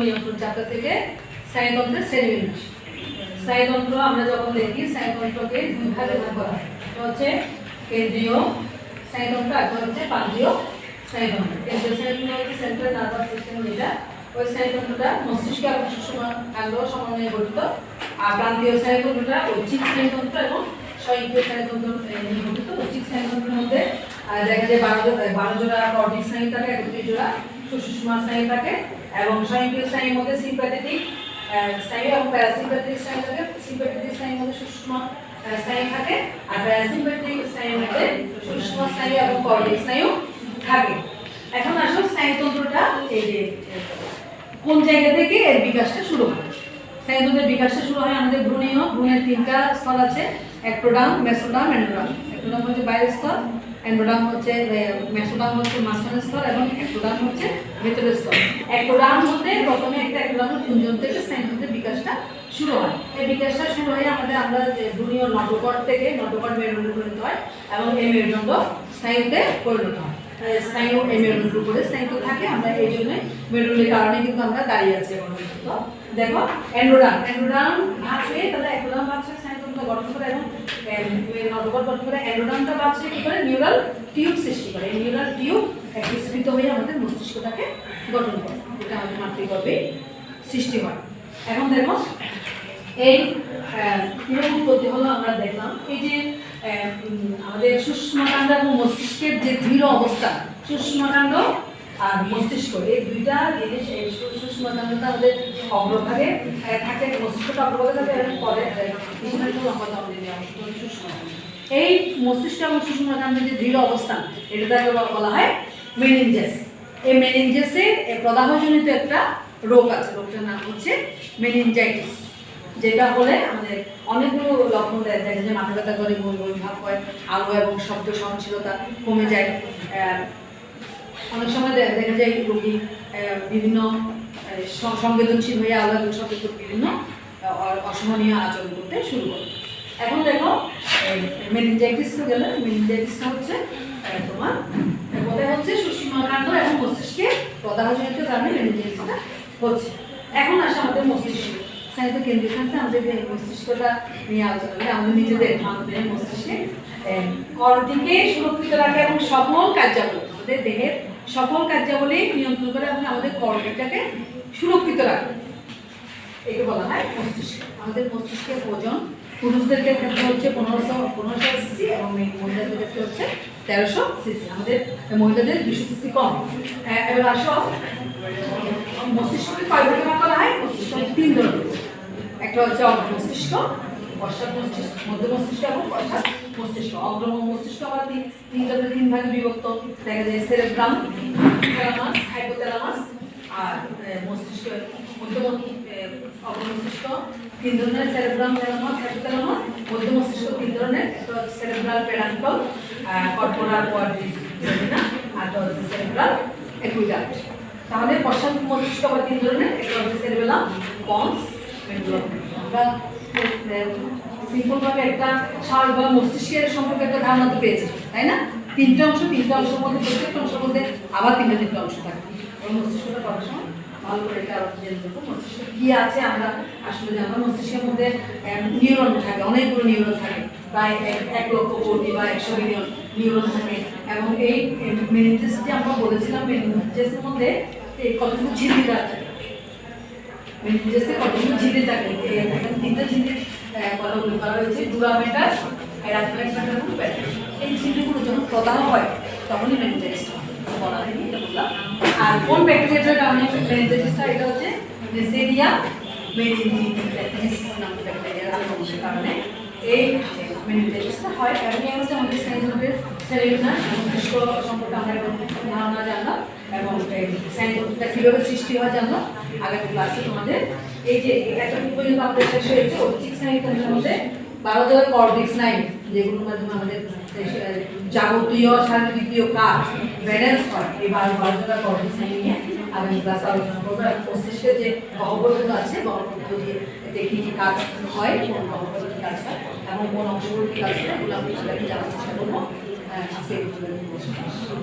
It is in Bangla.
নিয়ন্ত্রণ চাকা থেকে স্নায়ুতন্ত্রের শ্রেণীবিন্যাস। স্নায়ুতন্ত্র আমরা যখন দেখি স্নায়ুতন্ত্রকে দুই ভাগে ভাগ করা হয়। হচ্ছে কেন্দ্রীয় স্নায়ুতন্ত্র আর হচ্ছে প্রান্তীয় স্নায়ুতন্ত্র কেন্দ্রীয় স্নায়ুতন্ত্র হচ্ছে সেন্ট্রাল নার্ভাস সিস্টেম যেটা ওই স্নায়ুতন্ত্রটা মস্তিষ্ক এবং সুষমাকাণ্ড সমন্বয়ে গঠিত। আর প্রান্তীয় স্নায়ুতন্ত্রটা ঐচ্ছিক স্নায়ুতন্ত্র এবং স্বয়ংক্রিয় স্নায়ুতন্ত্র নিয়ে গঠিত। ঐচ্ছিক স্নায়ুতন্ত্রের মধ্যে দেখা যায় বারো বারো জোড়া কর্ডিক স্নায়ু থাকে একত্রিশ জোড়া সুষুষ্মা স্নায়ু থাকে এবং স্বয়ংক্রিয় স্নায়ুর মধ্যে সিম্প্যাথেটিক স্নায়ু এবং প্যারাসিম্প্যাথেটিক স্নায়ু থাকে। সিম্প্যাথেটিক স্নায়ুর মধ্যে সুষুষ্মা আহ, স্নায়ু থাকে আর প্যারাসিম্প্যাথেটিক স্নায়ুর মধ্যে সুষুষ্মা স্নায়ু এবং কর্ডিক স্নায়ু থাকে। এখন আসলে স্নায়ুতন্ত্রটা এই কোন জায়গা থেকে এর বিকাশটা শুরু হয়? স্নায়ুতন্ত্রের বিকাশটা শুরু হয় আমাদের ভ্রূণীয় ভ্রূণের তিনটা স্তর আছে অ্যাক্টোডাম মেসোডাম অ্যান্ডোডাম অ্যাক্টোডাম হচ্ছে বাইরের স্তর অ্যান্ডোডাম হচ্ছে মেসোডাম হচ্ছে মাঝখানের স্তর এবং অ্যাক্টোডাম হচ্ছে ভেতরের স্তর। অ্যাক্টোডাম হতে প্রথমে একটা অ্যাক্টোডামের কুঞ্জন থেকে স্নায়ুতন্ত্রের বিকাশটা শুরু হয়। এই বিকাশটা শুরু হয়ে আমাদের আমরা যে ভ্রূণীয় নটকট থেকে নটকট মেরুদণ্ডে পরিণত হয় এবং এই মেরুদণ্ড স্নায়ুতে পরিণত হয়। স্নায়ু এই মেরুদণ্ড উপরে স্নায়ু থাকে, আমরা এই জন্য মেরুদণ্ডের কারণে কিন্তু আমরা দাঁড়িয়ে আছি এখন। দেখো অ্যান্ডোডাম অ্যান্ডোডাম ভাগ হয়ে তাহলে অ্যান্ডোডাম ভাগ স্নায়ুতন্ত্র গঠন করে নিউরাল টিউব সৃষ্টি করে। এই নিউরাল টিউব একত্রিত হয়ে আমাদের মস্তিষ্কটাকে গঠন করে। এটা আমাদের মাতৃগর্ভে সৃষ্টি হয়। এখন দেখো, এই কীরকম উৎপত্তি হলো আমরা দেখলাম। এই যে আমাদের সুষমাকাণ্ড এবং মস্তিষ্কের যে দৃঢ় অবস্থা সুষমাকাণ্ড আর মস্তিষ্ক, এই দুইটা জিনিস এই সু- সুষমাকাণ্ডটা আমাদের অগ্রভাগে থাকে মস্তিষ্কটা অগ্রভাগে থাকে এবং পরে। এই মস্তিষ্ক এবং সুষমাকাণ্ডের যে দৃঢ় অবস্থান এটাকে বলা- হয় মেনিনজেস এই মেনিনজেসের প্রদাহজনিত একটা রোগ আছে, রোগটার নাম হচ্ছে মেনিনজাইটিস যেটা হলে আমাদের অনেকগুলো লক্ষণ দেখা যায় যে মাথা ব্যথা করে বই ভাব হয়, আলো এবং শব্দ সহনশীলতা কমে যায় অনেক সময় দেখা যায় রোগী বিভিন্ন সংবেদনশীল হয়ে আলাদা শব্দ বিভিন্ন অসহনীয় আচরণ করতে শুরু করে। এখন দেখো মেনিনজাইটিস তো গেলে মেনিনজাইটিসটা হচ্ছে তোমার কোথায় হচ্ছে? সুষমাকাণ্ড এবং মস্তিষ্কে প্রদাহজনিত কারণে মেনিনজাইটিসটা হচ্ছে। এখন আসে আমাদের মস্তিষ্ক। স্নায়ু কেন্দ্রীয় স্থানতে আমাদের মস্তিষ্কটা নিয়ে আলোচনা করি, আমাদের নিজেদের আমাদের মস্তিষ্কে করটিকে সুরক্ষিত রাখে এবং সকল কার্যাবলী, আমাদের দেহের সকল কার্যাবলী নিয়ন্ত্রণ করে এবং আমাদের করটিটাকে সুরক্ষিত রাখে একে বলা হয় মস্তিষ্ক। আমাদের মস্তিষ্কের ওজন পুরুষদের ক্ষেত্রে হচ্ছে পনেরোশো পনেরোশো সিসি এবং মহিলাদের ক্ষেত্রে হচ্ছে তেরোশো সিসি আমাদের মহিলাদের দুশো সিসি কম। এবার আসো। মস্তিষ্ককে কয় ভাগে ভাগ করা হয়? মস্তিষ্ক তিন ধরনের। একটা হচ্ছে মস্তিষ্ক পশ্চাৎ মস্তিষ্ক মধ্য মস্তিষ্ক এবং পশ্চাৎ মস্তিষ্ক অগ্র মস্তিষ্ক আবার তিন তিন ধরনের তিন ভাগে বিভক্ত। দেখা যায় সেরেব্রাম, থ্যালামাস, হাইপোথ্যালামাস আর মস্তিষ্ক মধ্য অগ্র মস্তিষ্ক তিন ধরনের সেরেব্রাম, থ্যালামাস, হাইপোথ্যালামাস মধ্য মস্তিষ্ক তিন ধরনের একটা হচ্ছে সেরেব্রাল পেরান্টল কর্পোরাল কোয়াড্রিস আর হচ্ছে সেরেব্রাল একুইডাক্ট তাহলে পশ্চাৎ মস্তিষ্ক আবার তিন ধরনের, একটা হচ্ছে সেরেবেলাম, পন্স আমরা সিম্পলভাবে একটা স্বাভাবিক বা মস্তিষ্কের সম্পর্কে একটা ধারণা তো পেয়েছি, তাই না? তিনটে অংশ, তিনটে অংশের মধ্যে, প্রত্যেকটা অংশের মধ্যে আবার তিনটে তিনটে অংশ থাকে। এবং মস্তিষ্কটা করার সময়? ভালো করে আছে আমরা আসলে জানব। মস্তিষ্কের মধ্যে নিউরন থাকে, অনেকগুলো নিউরন থাকে, প্রায় এক- লক্ষ কোটি বা একশো মিলিয়ন নিউরন থাকে। এবং এই মেনিনজেস আমরা বলেছিলাম মেনিনজেসের মধ্যে কতগুলো ঝিল্লি থাকে মেনিনজেসে কতগুলো ঝিল্লি থাকে তিনটে কথা উল্লেখ করা হয়েছে ডুরামেটাস এরাথমেটাস এবং প্যাটাস এই ঝিল্লিগুলো যখন প্রদাহ হয়, তখনই মেনিনজাইটিস বলা আর কোন ব্যাকটেরিয়াটার কারণে মেনিনজাইটিসটা এটা হচ্ছে নেসেরিয়া মেনিনজিটিস নামক ব্যাকটেরিয়ার কারণে এই মেনিনজাইটিসটা হয়। এবং এই হচ্ছে আমাদের সাইন্সের সম্পর্কে আমরা একটা ধারণা জানলাম এবং সাইন্সটা কীভাবে সৃষ্টি হয় জানলাম। আগামী ক্লাসে তোমাদের এই যে এতটুকু পর্যন্ত আমাদের বারো ধরনের কর্ডিক স্নায়ু যেগুলোর মাধ্যমে আমাদের যাবতীয় শারীরবৃত্তীয় কাজ ব্যালেন্স হয়। এই বারো বারো ধরনের কর্ডিক স্নায়ু নিয়ে আগামী ক্লাসে আলোচনা করব। এবং মস্তিষ্কের যে গহ্বরগুলো আছে গহ্বরগুলো দিয়ে দেখি কি কাজ হয়, কোন গহ্বরে কি কাজ হয়, এবং কোন অংশগুলো কি কাজ হয়, এগুলো আমি জানার চেষ্টা করব। আহ, আজকে এই পর্যন্ত।